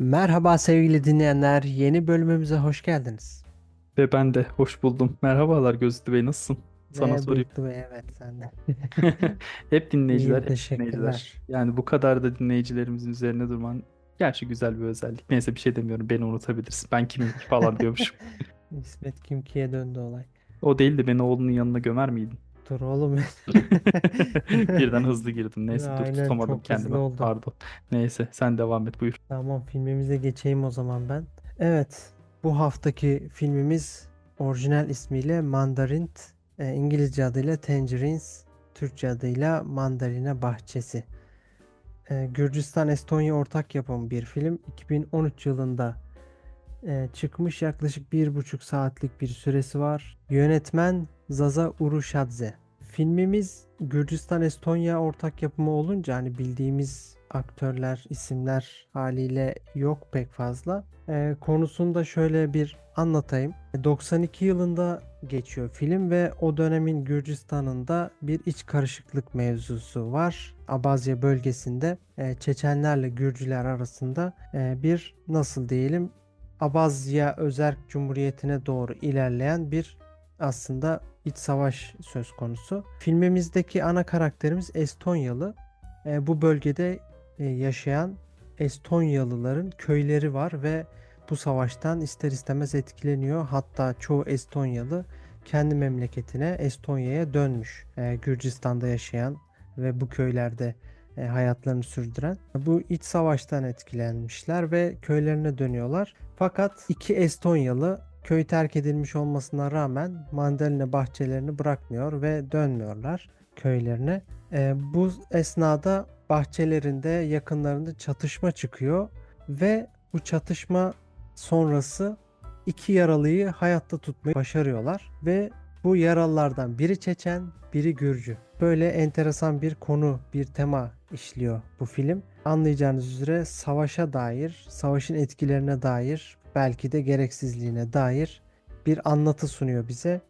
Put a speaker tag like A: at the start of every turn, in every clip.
A: Merhaba sevgili dinleyenler, yeni bölümümüze hoş geldiniz.
B: Ve ben de hoş buldum. Merhabalar Gözlü Bey nasılsın? Sana
A: Ve
B: sorayım.
A: Bey, evet sen de.
B: Hep dinleyiciler,
A: İyiyim,
B: hep
A: teşekkürler.
B: dinleyiciler. Yani bu kadar da dinleyicilerimizin üzerine durman gerçi güzel bir özellik. Neyse bir şey demiyorum. Beni unutabilirsin. Ben kimim ki falan diyormuşum.
A: İsmet Kimki'ye döndü olay.
B: O değil de beni oğlunun yanına gömer miydin?
A: Dur oğlum.
B: Birden hızlı girdim. Neyse dur
A: Aynen,
B: tutamadım
A: çok hızlı
B: kendimi.
A: oldu.
B: Pardon. Neyse sen devam et buyur.
A: Tamam filmimize geçeyim o zaman ben. Evet, bu haftaki filmimiz orijinal ismiyle Mandarint, e, İngilizce adıyla Tangerines, Türkçe adıyla Mandalina Bahçesi. E, Gürcistan-Estonya ortak yapımı bir film. 2013 yılında e, çıkmış yaklaşık bir buçuk saatlik bir süresi var. Yönetmen Zaza Uruşadze. Filmimiz Gürcistan-Estonya ortak yapımı olunca hani bildiğimiz aktörler, isimler haliyle yok pek fazla. E, konusunda şöyle bir anlatayım. 92 yılında geçiyor film ve o dönemin Gürcistan'ında bir iç karışıklık mevzusu var. Abazya bölgesinde e, Çeçenlerle Gürcüler arasında e, bir nasıl diyelim Abazya Özerk Cumhuriyeti'ne doğru ilerleyen bir aslında iç savaş söz konusu. Filmimizdeki ana karakterimiz Estonyalı. E, bu bölgede e, yaşayan Estonyalıların köyleri var ve bu savaştan ister istemez etkileniyor. Hatta çoğu Estonyalı kendi memleketine Estonya'ya dönmüş. E, Gürcistan'da yaşayan ve bu köylerde e, hayatlarını sürdüren. Bu iç savaştan etkilenmişler ve köylerine dönüyorlar. Fakat iki Estonyalı köy terk edilmiş olmasına rağmen mandalina bahçelerini bırakmıyor ve dönmüyorlar köylerine. E, bu esnada bahçelerinde yakınlarında çatışma çıkıyor ve bu çatışma sonrası iki yaralıyı hayatta tutmayı başarıyorlar ve bu yaralılardan biri Çeçen, biri Gürcü. Böyle enteresan bir konu, bir tema işliyor bu film. Anlayacağınız üzere savaşa dair, savaşın etkilerine dair, belki de gereksizliğine dair bir anlatı sunuyor bize.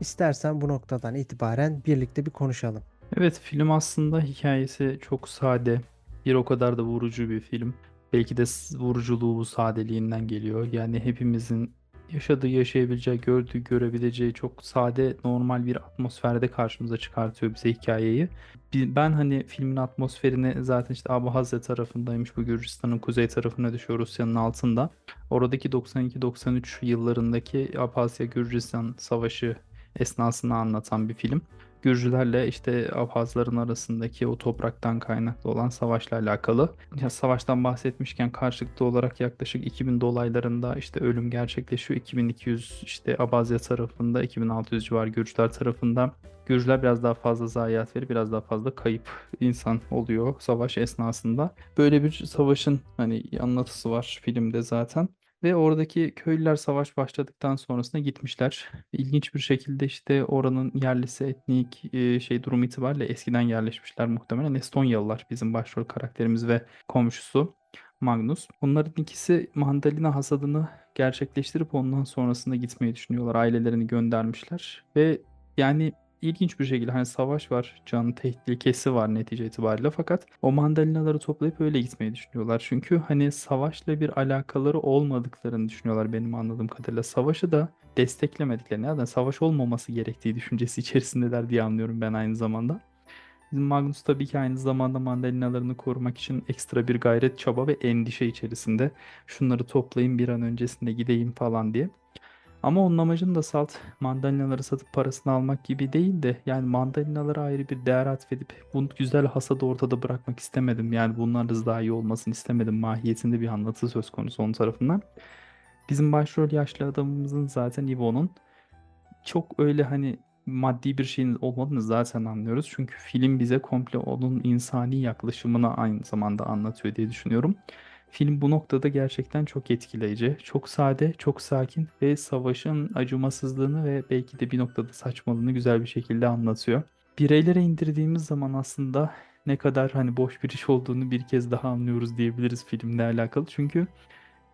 A: İstersen bu noktadan itibaren birlikte bir konuşalım.
B: Evet film aslında hikayesi çok sade. Bir o kadar da vurucu bir film. Belki de vuruculuğu bu sadeliğinden geliyor. Yani hepimizin yaşadığı, yaşayabileceği, gördüğü, görebileceği çok sade, normal bir atmosferde karşımıza çıkartıyor bize hikayeyi. Ben hani filmin atmosferini zaten işte Abhazya tarafındaymış. Bu Gürcistan'ın kuzey tarafına düşüyor Rusya'nın altında. Oradaki 92-93 yıllarındaki Abhazya-Gürcistan savaşı esnasını anlatan bir film. Gürcülerle işte Abhazların arasındaki o topraktan kaynaklı olan savaşla alakalı. Ya savaştan bahsetmişken karşılıklı olarak yaklaşık 2000 dolaylarında işte ölüm gerçekleşiyor. 2200 işte Abhazya tarafında, 2600 civar Gürcüler tarafında. Gürcüler biraz daha fazla zayiat verip biraz daha fazla kayıp insan oluyor savaş esnasında. Böyle bir savaşın hani anlatısı var filmde zaten. Ve oradaki köylüler savaş başladıktan sonrasında gitmişler. İlginç bir şekilde işte oranın yerlisi etnik şey durum itibariyle eskiden yerleşmişler muhtemelen. Estonyalılar bizim başrol karakterimiz ve komşusu Magnus. Bunların ikisi mandalina hasadını gerçekleştirip ondan sonrasında gitmeyi düşünüyorlar. Ailelerini göndermişler ve yani ilginç bir şekilde hani savaş var, can tehlikesi var netice itibariyle fakat o mandalinaları toplayıp öyle gitmeyi düşünüyorlar. Çünkü hani savaşla bir alakaları olmadıklarını düşünüyorlar benim anladığım kadarıyla. Savaşı da desteklemediklerini, yani savaş olmaması gerektiği düşüncesi içerisindeler diye anlıyorum ben aynı zamanda. Magnus tabii ki aynı zamanda mandalinalarını korumak için ekstra bir gayret, çaba ve endişe içerisinde. Şunları toplayayım bir an öncesinde gideyim falan diye. Ama onun amacını da salt mandalinaları satıp parasını almak gibi değil de yani mandalinalara ayrı bir değer atfedip bu güzel hasadı ortada bırakmak istemedim. Yani bunların daha iyi olmasını istemedim. Mahiyetinde bir anlatı söz konusu onun tarafından. Bizim başrol yaşlı adamımızın zaten Ivo'nun çok öyle hani maddi bir şeyin olmadığını zaten anlıyoruz. Çünkü film bize komple onun insani yaklaşımını aynı zamanda anlatıyor diye düşünüyorum. Film bu noktada gerçekten çok etkileyici. Çok sade, çok sakin ve savaşın acımasızlığını ve belki de bir noktada saçmalığını güzel bir şekilde anlatıyor. Bireylere indirdiğimiz zaman aslında ne kadar hani boş bir iş olduğunu bir kez daha anlıyoruz diyebiliriz filmle alakalı. Çünkü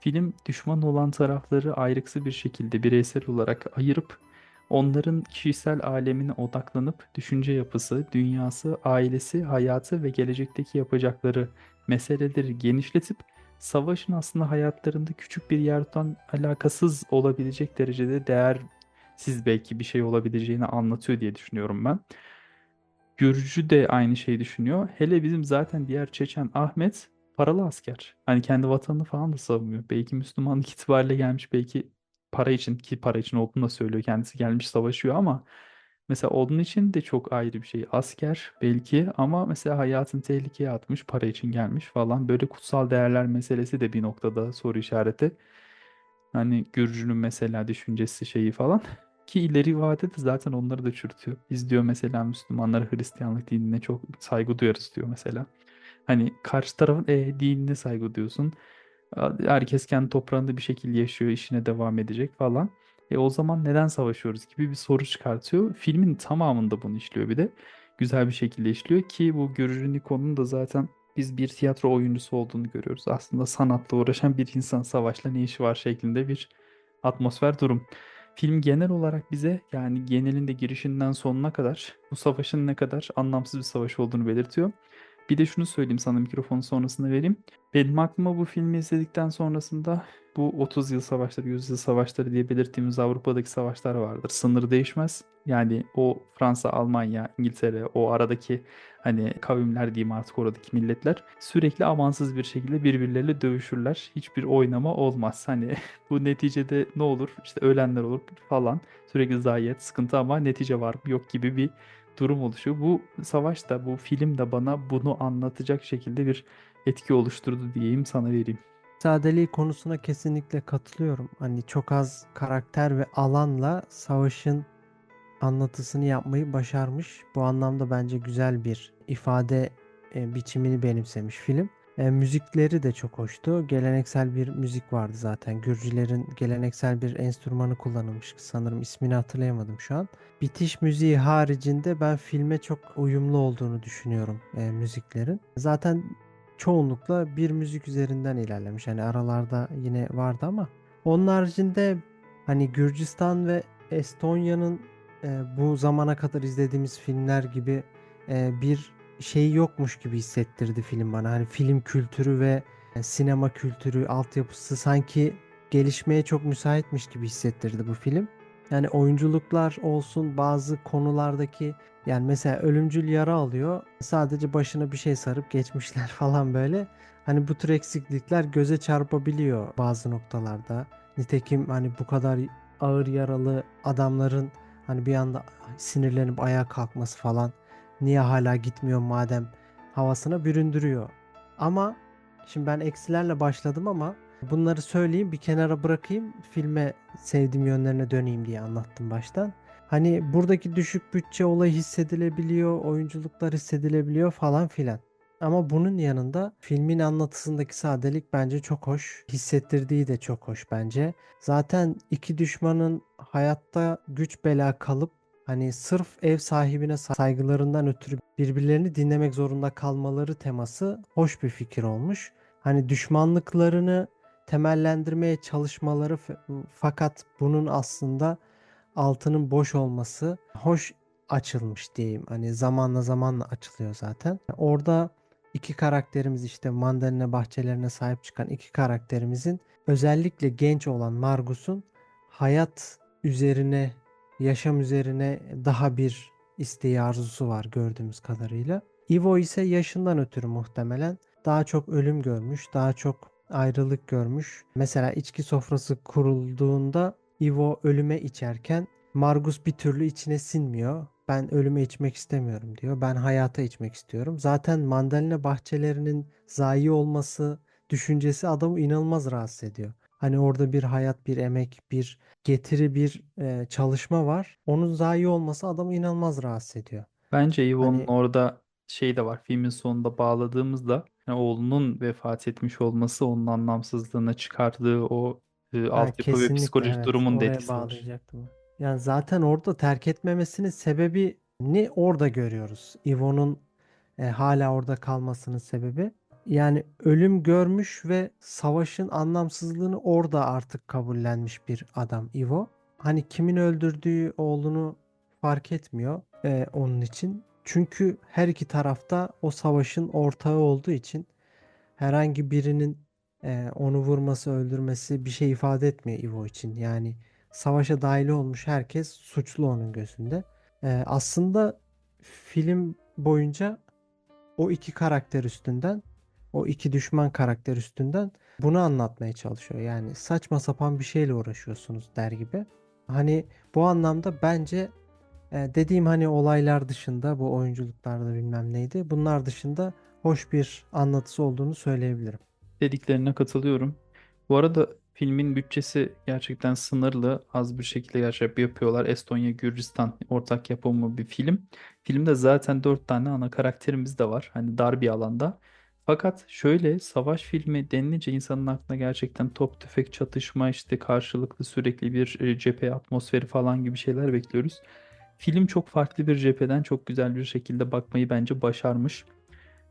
B: film düşman olan tarafları ayrıksı bir şekilde bireysel olarak ayırıp onların kişisel alemine odaklanıp düşünce yapısı, dünyası, ailesi, hayatı ve gelecekteki yapacakları meseleleri genişletip savaşın aslında hayatlarında küçük bir yerden alakasız olabilecek derecede değersiz belki bir şey olabileceğini anlatıyor diye düşünüyorum ben. Gürcü de aynı şeyi düşünüyor. Hele bizim zaten diğer Çeçen Ahmet paralı asker. Hani kendi vatanını falan da savunmuyor. Belki Müslümanlık itibariyle gelmiş belki para için ki para için olduğunu da söylüyor. Kendisi gelmiş savaşıyor ama mesela onun için de çok ayrı bir şey. Asker belki ama mesela hayatını tehlikeye atmış para için gelmiş falan. Böyle kutsal değerler meselesi de bir noktada soru işareti. Hani Gürcü'nün mesela düşüncesi şeyi falan. Ki ileri vadede zaten onları da çürütüyor. Biz diyor mesela Müslümanlara Hristiyanlık dinine çok saygı duyarız diyor mesela. Hani karşı tarafın e, dinine saygı duyuyorsun. Herkes kendi toprağında bir şekilde yaşıyor, işine devam edecek falan. E o zaman neden savaşıyoruz gibi bir soru çıkartıyor. Filmin tamamında bunu işliyor bir de. Güzel bir şekilde işliyor ki bu Gürcü Nikon'un da zaten biz bir tiyatro oyuncusu olduğunu görüyoruz. Aslında sanatla uğraşan bir insan savaşla ne işi var şeklinde bir atmosfer durum. Film genel olarak bize yani genelinde girişinden sonuna kadar bu savaşın ne kadar anlamsız bir savaş olduğunu belirtiyor. Bir de şunu söyleyeyim sana mikrofonu sonrasında vereyim. Benim aklıma bu filmi izledikten sonrasında bu 30 yıl savaşları, 100 yıl savaşları diye belirttiğimiz Avrupa'daki savaşlar vardır. Sınır değişmez. Yani o Fransa, Almanya, İngiltere, o aradaki hani kavimler diyeyim artık oradaki milletler sürekli amansız bir şekilde birbirleriyle dövüşürler. Hiçbir oynama olmaz. Hani bu neticede ne olur? İşte ölenler olur falan. Sürekli zayiat, sıkıntı ama netice var mı yok gibi bir durum oluşuyor. Bu savaş da bu film de bana bunu anlatacak şekilde bir etki oluşturdu diyeyim sana vereyim.
A: Sadeliği konusuna kesinlikle katılıyorum. Hani çok az karakter ve alanla savaşın anlatısını yapmayı başarmış. Bu anlamda bence güzel bir ifade e, biçimini benimsemiş film. E, müzikleri de çok hoştu. Geleneksel bir müzik vardı zaten. Gürcülerin geleneksel bir enstrümanı kullanılmış. Sanırım ismini hatırlayamadım şu an. Bitiş müziği haricinde ben filme çok uyumlu olduğunu düşünüyorum e, müziklerin. Zaten çoğunlukla bir müzik üzerinden ilerlemiş. Hani aralarda yine vardı ama onun haricinde hani Gürcistan ve Estonya'nın e, bu zamana kadar izlediğimiz filmler gibi e, bir şey yokmuş gibi hissettirdi film bana. Hani film kültürü ve e, sinema kültürü, altyapısı sanki gelişmeye çok müsaitmiş gibi hissettirdi bu film. Yani oyunculuklar olsun bazı konulardaki yani mesela ölümcül yara alıyor. Sadece başına bir şey sarıp geçmişler falan böyle. Hani bu tür eksiklikler göze çarpabiliyor bazı noktalarda. Nitekim hani bu kadar ağır yaralı adamların hani bir anda sinirlenip ayağa kalkması falan niye hala gitmiyor madem havasına büründürüyor. Ama şimdi ben eksilerle başladım ama bunları söyleyeyim bir kenara bırakayım filme sevdiğim yönlerine döneyim diye anlattım baştan. Hani buradaki düşük bütçe olayı hissedilebiliyor, oyunculuklar hissedilebiliyor falan filan. Ama bunun yanında filmin anlatısındaki sadelik bence çok hoş. Hissettirdiği de çok hoş bence. Zaten iki düşmanın hayatta güç bela kalıp hani sırf ev sahibine saygılarından ötürü birbirlerini dinlemek zorunda kalmaları teması hoş bir fikir olmuş. Hani düşmanlıklarını temellendirmeye çalışmaları fakat bunun aslında altının boş olması hoş açılmış diyeyim. Hani zamanla zamanla açılıyor zaten. Orada iki karakterimiz işte mandalina bahçelerine sahip çıkan iki karakterimizin özellikle genç olan Margus'un hayat üzerine, yaşam üzerine daha bir isteği arzusu var gördüğümüz kadarıyla. Ivo ise yaşından ötürü muhtemelen daha çok ölüm görmüş, daha çok ayrılık görmüş. Mesela içki sofrası kurulduğunda Ivo ölüme içerken Margus bir türlü içine sinmiyor. Ben ölüme içmek istemiyorum diyor. Ben hayata içmek istiyorum. Zaten mandalina bahçelerinin zayi olması düşüncesi adamı inanılmaz rahatsız ediyor. Hani orada bir hayat, bir emek, bir getiri, bir e, çalışma var. Onun zayi olması adamı inanılmaz rahatsız ediyor.
B: Bence Yvonne'un
A: Hani
B: orada şey de var. Filmin sonunda bağladığımızda yani oğlunun vefat etmiş olması onun anlamsızlığına çıkardığı o e,
A: ha,
B: altyapı ve
A: kesinlikle
B: psikolojik
A: evet
B: durumun da
A: oraya
B: etkisi var.
A: bağlayacaktım. Yani zaten orada terk etmemesinin sebebi ne orada görüyoruz. Ivo'nun e, hala orada kalmasının sebebi. Yani ölüm görmüş ve savaşın anlamsızlığını orada artık kabullenmiş bir adam Ivo. Hani kimin öldürdüğü oğlunu fark etmiyor e, onun için. Çünkü her iki tarafta o savaşın ortağı olduğu için herhangi birinin e, onu vurması, öldürmesi bir şey ifade etmiyor Ivo için. Yani savaşa dahil olmuş herkes suçlu onun gözünde. E, aslında film boyunca o iki karakter üstünden, o iki düşman karakter üstünden bunu anlatmaya çalışıyor. Yani saçma sapan bir şeyle uğraşıyorsunuz der gibi. Hani bu anlamda bence e, dediğim hani olaylar dışında bu oyunculuklarda bilmem neydi. Bunlar dışında hoş bir anlatısı olduğunu söyleyebilirim.
B: Dediklerine katılıyorum. Bu arada filmin bütçesi gerçekten sınırlı. Az bir şekilde gerçek yapıyorlar. Estonya, Gürcistan ortak yapımı bir film. Filmde zaten dört tane ana karakterimiz de var. Hani dar bir alanda. Fakat şöyle savaş filmi denilince insanın aklına gerçekten top tüfek çatışma işte karşılıklı sürekli bir e, cephe atmosferi falan gibi şeyler bekliyoruz. Film çok farklı bir cepheden çok güzel bir şekilde bakmayı bence başarmış.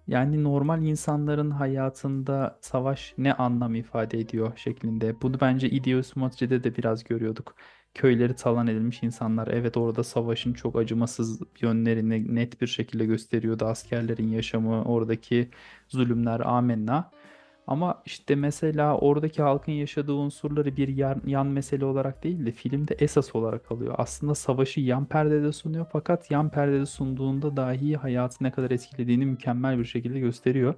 B: Yani normal insanların hayatında savaş ne anlam ifade ediyor şeklinde. Bunu bence İdios Motri'de de biraz görüyorduk. Köyleri talan edilmiş insanlar. Evet orada savaşın çok acımasız yönlerini net bir şekilde gösteriyordu. Askerlerin yaşamı, oradaki zulümler, amenna. Ama işte mesela oradaki halkın yaşadığı unsurları bir yan, yan mesele olarak değil de filmde esas olarak alıyor. Aslında savaşı yan perdede sunuyor fakat yan perdede sunduğunda dahi hayatı ne kadar etkilediğini mükemmel bir şekilde gösteriyor.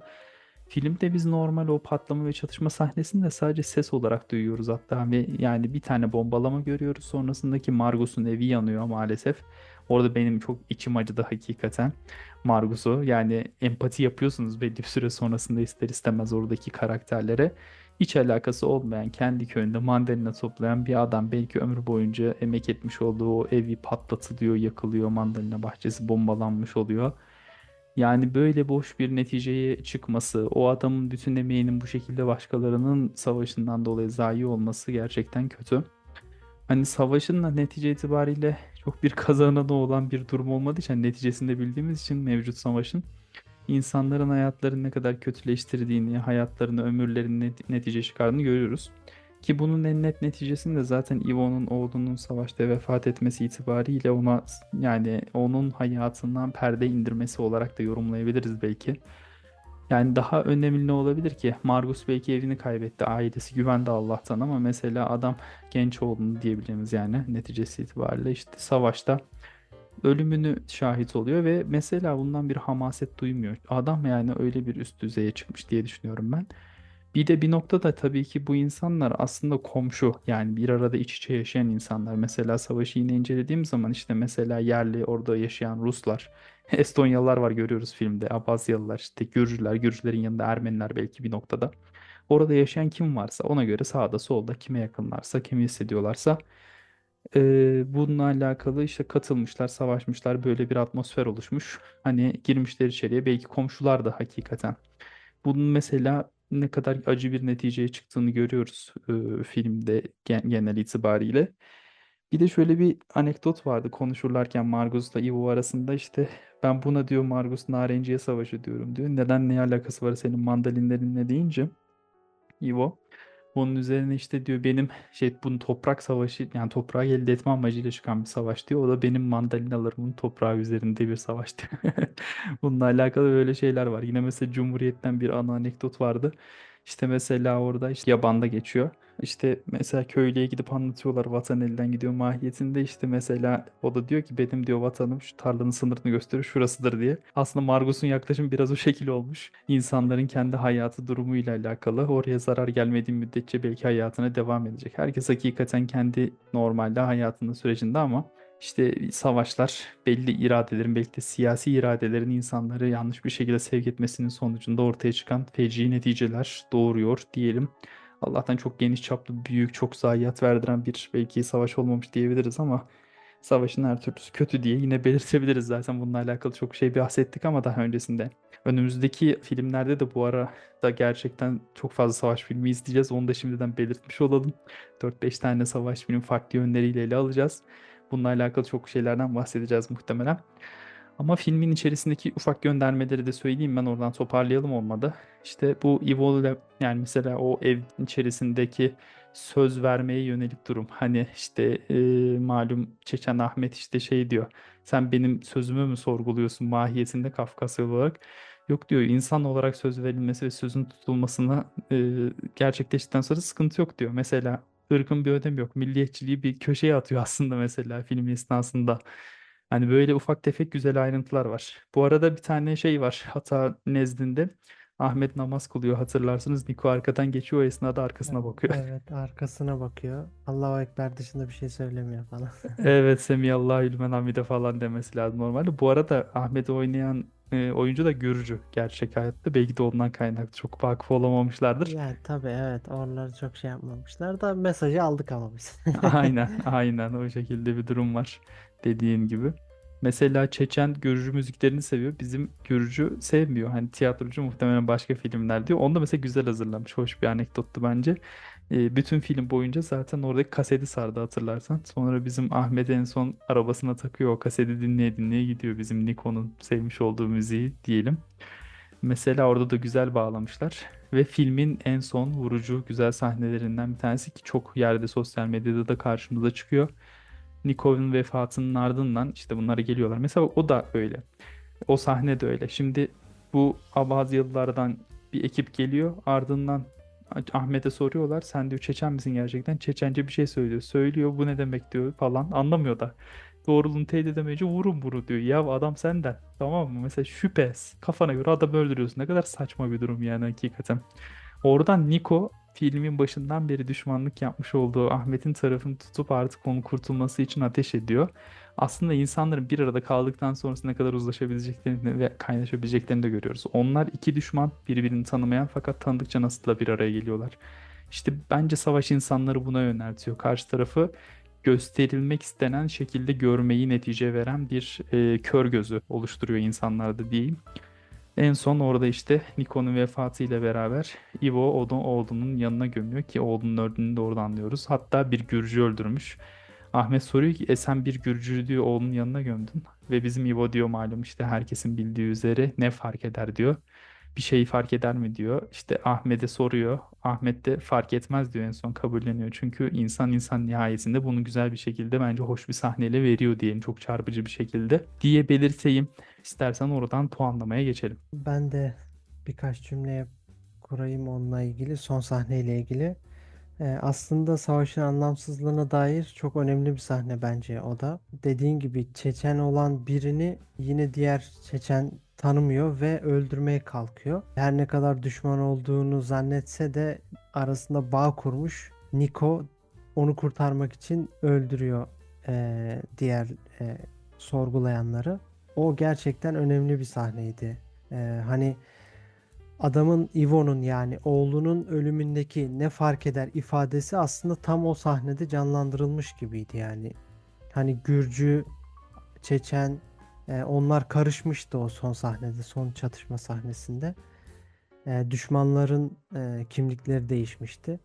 B: Filmde biz normal o patlama ve çatışma sahnesini de sadece ses olarak duyuyoruz hatta ve yani bir tane bombalama görüyoruz. Sonrasındaki Margos'un evi yanıyor maalesef. Orada benim çok içim acıdı hakikaten. Margus'u. Yani empati yapıyorsunuz belli bir süre sonrasında ister istemez oradaki karakterlere. Hiç alakası olmayan kendi köyünde mandalina toplayan bir adam belki ömrü boyunca emek etmiş olduğu o evi patlatılıyor, yakılıyor, mandalina bahçesi bombalanmış oluyor. Yani böyle boş bir neticeye çıkması, o adamın bütün emeğinin bu şekilde başkalarının savaşından dolayı zayi olması gerçekten kötü. Hani savaşın da netice itibariyle çok bir kazananı olan bir durum olmadığı için hani neticesinde bildiğimiz için mevcut savaşın insanların hayatlarını ne kadar kötüleştirdiğini, hayatlarını, ömürlerini net- netice çıkardığını görüyoruz. Ki bunun en net neticesini de zaten Ivo'nun oğlunun savaşta vefat etmesi itibariyle ona yani onun hayatından perde indirmesi olarak da yorumlayabiliriz belki. Yani daha önemli ne olabilir ki? Margus belki evini kaybetti, ailesi güvende Allah'tan ama mesela adam genç oğlunu diyebileceğimiz yani neticesi itibariyle işte savaşta ölümünü şahit oluyor ve mesela bundan bir hamaset duymuyor. Adam yani öyle bir üst düzeye çıkmış diye düşünüyorum ben. Bir de bir noktada tabii ki bu insanlar aslında komşu yani bir arada iç içe yaşayan insanlar. Mesela savaşı yine incelediğim zaman işte mesela yerli orada yaşayan Ruslar, Estonyalılar var görüyoruz filmde, Abazyalılar, işte Gürcüler, Gürcülerin yanında Ermeniler belki bir noktada. Orada yaşayan kim varsa ona göre sağda solda kime yakınlarsa, kimi hissediyorlarsa ee, bununla alakalı işte katılmışlar, savaşmışlar, böyle bir atmosfer oluşmuş. Hani girmişler içeriye belki komşular da hakikaten. Bunun mesela ne kadar acı bir neticeye çıktığını görüyoruz e, filmde gen- genel itibariyle. Bir de şöyle bir anekdot vardı konuşurlarken Margus'la Ivo arasında işte ben buna diyor Margus narenciye savaşı diyorum diyor. Neden ne alakası var senin mandalinlerinle deyince Ivo. Bunun üzerine işte diyor benim şey bunun toprak savaşı yani toprağı elde etme amacıyla çıkan bir savaş diyor. O da benim mandalinalarımın toprağı üzerinde bir savaş diyor. Bununla alakalı böyle şeyler var. Yine mesela Cumhuriyet'ten bir ana anekdot vardı. İşte mesela orada işte yabanda geçiyor. İşte mesela köylüye gidip anlatıyorlar vatan elden gidiyor mahiyetinde işte mesela o da diyor ki benim diyor vatanım şu tarlanın sınırını gösteriyor şurasıdır diye. Aslında Margos'un yaklaşımı biraz o şekil olmuş. İnsanların kendi hayatı durumuyla alakalı. Oraya zarar gelmediği müddetçe belki hayatına devam edecek. Herkes hakikaten kendi normalde hayatının sürecinde ama işte savaşlar belli iradelerin belki de siyasi iradelerin insanları yanlış bir şekilde sevk etmesinin sonucunda ortaya çıkan feci neticeler doğuruyor diyelim. Allah'tan çok geniş çaplı, büyük, çok zayiat verdiren bir belki savaş olmamış diyebiliriz ama savaşın her türlüsü kötü diye yine belirtebiliriz. Zaten bununla alakalı çok şey bahsettik ama daha öncesinde. Önümüzdeki filmlerde de bu ara da gerçekten çok fazla savaş filmi izleyeceğiz. Onu da şimdiden belirtmiş olalım. 4-5 tane savaş filmi farklı yönleriyle ele alacağız. Bununla alakalı çok şeylerden bahsedeceğiz muhtemelen. Ama filmin içerisindeki ufak göndermeleri de söyleyeyim ben oradan toparlayalım olmadı. İşte bu Ivo ile yani mesela o ev içerisindeki söz vermeye yönelik durum. Hani işte e, malum Çeçen Ahmet işte şey diyor. Sen benim sözümü mü sorguluyorsun mahiyetinde Kafkasyalı olarak. Yok diyor insan olarak söz verilmesi ve sözün tutulmasına e, gerçekleştikten sonra sıkıntı yok diyor. Mesela ırkın bir önemi yok. Milliyetçiliği bir köşeye atıyor aslında mesela film esnasında. Hani böyle ufak tefek güzel ayrıntılar var. Bu arada bir tane şey var hata nezdinde. Ahmet namaz kılıyor hatırlarsınız. Niko arkadan geçiyor o esnada arkasına bakıyor.
A: Evet, arkasına bakıyor. Allahu Ekber dışında bir şey söylemiyor falan.
B: Evet Semiyallahu lümen hamide falan demesi lazım normalde. Bu arada Ahmet'i oynayan e, oyuncu da Gürcü gerçek hayatta. Belki de ondan kaynaklı çok vakıf olamamışlardır.
A: Yani tabii evet oraları çok şey yapmamışlar da mesajı aldık ama biz.
B: Aynen, aynen o şekilde bir durum var dediğin gibi. Mesela Çeçen Gürcü müziklerini seviyor. Bizim Gürcü sevmiyor. Hani tiyatrocu muhtemelen başka filmler diyor. Onu da mesela güzel hazırlamış. Hoş bir anekdottu bence. Ee, bütün film boyunca zaten oradaki kaseti sardı hatırlarsan. Sonra bizim Ahmet en son arabasına takıyor. O kaseti dinleye dinleye gidiyor. Bizim Niko'nun sevmiş olduğu müziği diyelim. Mesela orada da güzel bağlamışlar. Ve filmin en son vurucu güzel sahnelerinden bir tanesi ki çok yerde sosyal medyada da karşımıza çıkıyor. Nicole'un vefatının ardından işte bunlara geliyorlar. Mesela o da öyle. O sahne de öyle. Şimdi bu Abazyalılardan bir ekip geliyor. Ardından Ahmet'e soruyorlar. Sen diyor Çeçen misin gerçekten? Çeçence bir şey söylüyor. Söylüyor bu ne demek diyor falan. Anlamıyor da. Doğruluğunu teyit edemeyince vurun bunu diyor. Ya adam senden. Tamam mı? Mesela şüphe. Kafana göre adam öldürüyorsun. Ne kadar saçma bir durum yani hakikaten. Oradan Niko filmin başından beri düşmanlık yapmış olduğu Ahmet'in tarafını tutup artık onun kurtulması için ateş ediyor. Aslında insanların bir arada kaldıktan sonrası ne kadar uzlaşabileceklerini ve kaynaşabileceklerini de görüyoruz. Onlar iki düşman birbirini tanımayan fakat tanıdıkça nasıl da bir araya geliyorlar. İşte bence savaş insanları buna yöneltiyor. Karşı tarafı gösterilmek istenen şekilde görmeyi netice veren bir e, kör gözü oluşturuyor insanlarda diyeyim. En son orada işte Niko'nun vefatıyla beraber Ivo onu oğlunun yanına gömüyor ki oğlunun öldüğünü de orada anlıyoruz. Hatta bir Gürcü öldürmüş. Ahmet soruyor ki e sen bir Gürcü diyor oğlunun yanına gömdün. Ve bizim Ivo diyor malum işte herkesin bildiği üzere ne fark eder diyor. Bir şeyi fark eder mi diyor. İşte Ahmet'e soruyor. Ahmet de fark etmez diyor en son kabulleniyor. Çünkü insan insan nihayetinde bunu güzel bir şekilde bence hoş bir sahneyle veriyor diyelim çok çarpıcı bir şekilde diye belirteyim. İstersen oradan puanlamaya geçelim.
A: Ben de birkaç cümle kurayım onunla ilgili, son sahneyle ilgili. Ee, aslında savaşın anlamsızlığına dair çok önemli bir sahne bence o da. Dediğin gibi Çeçen olan birini yine diğer Çeçen tanımıyor ve öldürmeye kalkıyor. Her ne kadar düşman olduğunu zannetse de arasında bağ kurmuş. Niko onu kurtarmak için öldürüyor eee, diğer eee, sorgulayanları. O gerçekten önemli bir sahneydi. Eee, hani adamın Ivo'nun yani oğlunun ölümündeki ne fark eder ifadesi aslında tam o sahnede canlandırılmış gibiydi yani. Hani Gürcü, Çeçen e, onlar karışmıştı o son sahnede, son çatışma sahnesinde. E, düşmanların e, kimlikleri değişmişti.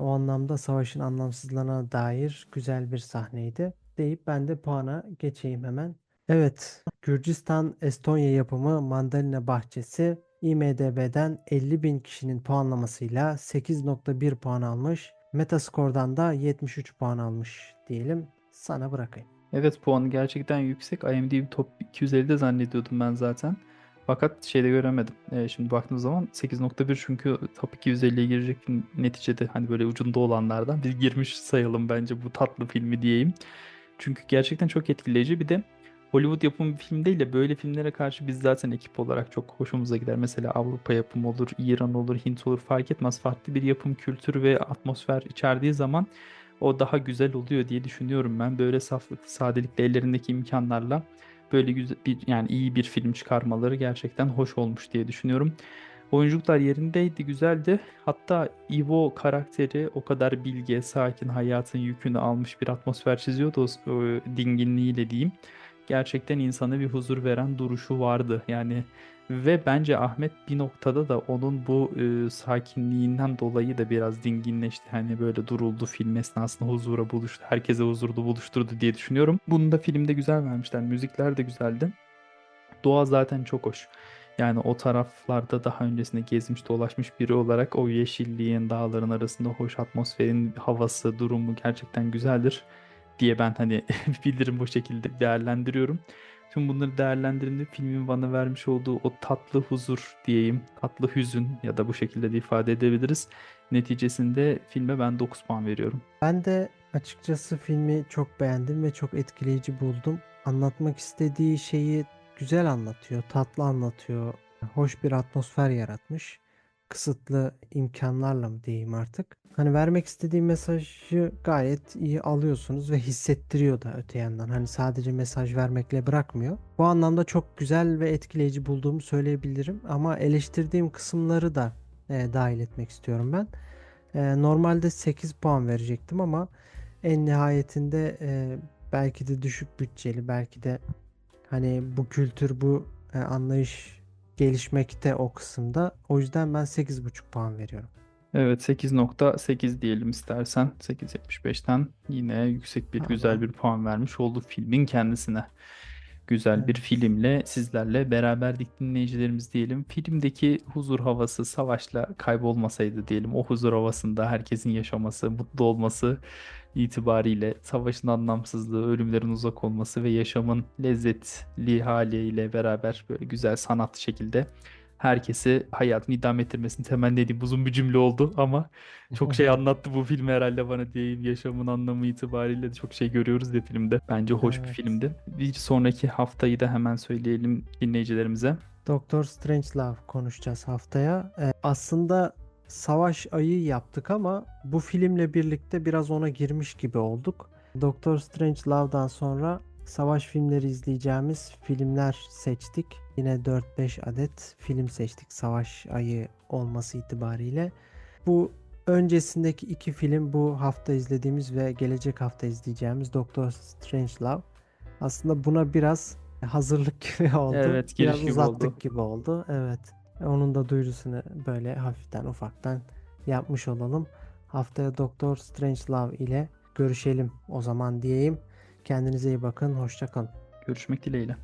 A: O anlamda savaşın anlamsızlığına dair güzel bir sahneydi. Deyip ben de puana geçeyim hemen. Evet, Gürcistan Estonya yapımı Mandalina Bahçesi IMDb'den 50 bin kişinin puanlamasıyla 8.1 puan almış. Metascore'dan da 73 puan almış diyelim. Sana bırakayım.
B: Evet puanı gerçekten yüksek. IMDb Top 250'de zannediyordum ben zaten. Fakat şeyde göremedim. Ee, şimdi baktığım zaman 8.1 çünkü Top 250'ye girecek neticede hani böyle ucunda olanlardan bir girmiş sayalım bence bu tatlı filmi diyeyim. Çünkü gerçekten çok etkileyici. Bir de Hollywood yapımı bir film değil de böyle filmlere karşı biz zaten ekip olarak çok hoşumuza gider. Mesela Avrupa yapımı olur, İran olur, Hint olur fark etmez. Farklı bir yapım kültürü ve atmosfer içerdiği zaman o daha güzel oluyor diye düşünüyorum ben. Böyle saflık, sadelikle ellerindeki imkanlarla böyle güzel bir yani iyi bir film çıkarmaları gerçekten hoş olmuş diye düşünüyorum. Oyunculuklar yerindeydi, güzeldi. Hatta Ivo karakteri o kadar bilge, sakin, hayatın yükünü almış bir atmosfer çiziyordu o, o dinginliğiyle diyeyim. Gerçekten insana bir huzur veren duruşu vardı. Yani ve bence Ahmet bir noktada da onun bu e, sakinliğinden dolayı da biraz dinginleşti. Hani böyle duruldu film esnasında huzura buluştu. Herkese huzurlu buluşturdu diye düşünüyorum. Bunu da filmde güzel vermişler. Müzikler de güzeldi. Doğa zaten çok hoş. Yani o taraflarda daha öncesinde gezmiş dolaşmış biri olarak o yeşilliğin, dağların arasında hoş atmosferin havası, durumu gerçekten güzeldir diye ben hani bilirim bu şekilde değerlendiriyorum. Tüm bunları değerlendirdiğimde filmin bana vermiş olduğu o tatlı huzur diyeyim, tatlı hüzün ya da bu şekilde de ifade edebiliriz. Neticesinde filme ben 9 puan veriyorum.
A: Ben de açıkçası filmi çok beğendim ve çok etkileyici buldum. Anlatmak istediği şeyi güzel anlatıyor, tatlı anlatıyor. Hoş bir atmosfer yaratmış. Kısıtlı imkanlarla mı diyeyim artık. Hani vermek istediği mesajı gayet iyi alıyorsunuz ve hissettiriyor da öte yandan. Hani sadece mesaj vermekle bırakmıyor. Bu anlamda çok güzel ve etkileyici bulduğumu söyleyebilirim. Ama eleştirdiğim kısımları da e, dahil etmek istiyorum ben. E, normalde 8 puan verecektim ama en nihayetinde e, belki de düşük bütçeli, belki de hani bu kültür, bu e, anlayış gelişmekte o kısımda. O yüzden ben 8,5 puan veriyorum.
B: Evet 8.8 diyelim istersen. 8.75'ten yine yüksek bir güzel
A: Tamam.
B: bir puan vermiş oldu filmin kendisine. Güzel bir filmle sizlerle beraberdik dinleyicilerimiz diyelim. Filmdeki huzur havası savaşla kaybolmasaydı diyelim. O huzur havasında herkesin yaşaması, mutlu olması itibariyle savaşın anlamsızlığı, ölümlerin uzak olması ve yaşamın lezzetli haliyle beraber böyle güzel sanat şekilde herkesi hayatını idame ettirmesini temenni edeyim. Uzun bir cümle oldu ama çok şey anlattı bu film herhalde bana diyeyim. Yaşamın anlamı itibariyle de çok şey görüyoruz ya filmde. Bence hoş bir
A: Evet.
B: filmdi. Bir sonraki haftayı da hemen söyleyelim dinleyicilerimize.
A: Doctor Strangelove konuşacağız haftaya. Ee, aslında Savaş Ayı yaptık ama bu filmle birlikte biraz ona girmiş gibi olduk. Doctor Strangelove'dan sonra savaş filmleri izleyeceğimiz filmler seçtik. Yine 4-5 adet film seçtik Savaş Ayı olması itibariyle. Bu öncesindeki iki film bu hafta izlediğimiz ve gelecek hafta izleyeceğimiz Doctor Strangelove. Aslında buna biraz hazırlık gibi oldu.
B: Evet,
A: Biraz
B: gibi
A: uzattık
B: oldu.
A: gibi oldu. Evet. Onun da duyurusunu böyle hafiften ufaktan yapmış olalım. Haftaya Doktor Strangelove ile görüşelim o zaman diyeyim. Kendinize iyi bakın. Hoşça kalın.
B: Görüşmek dileğiyle.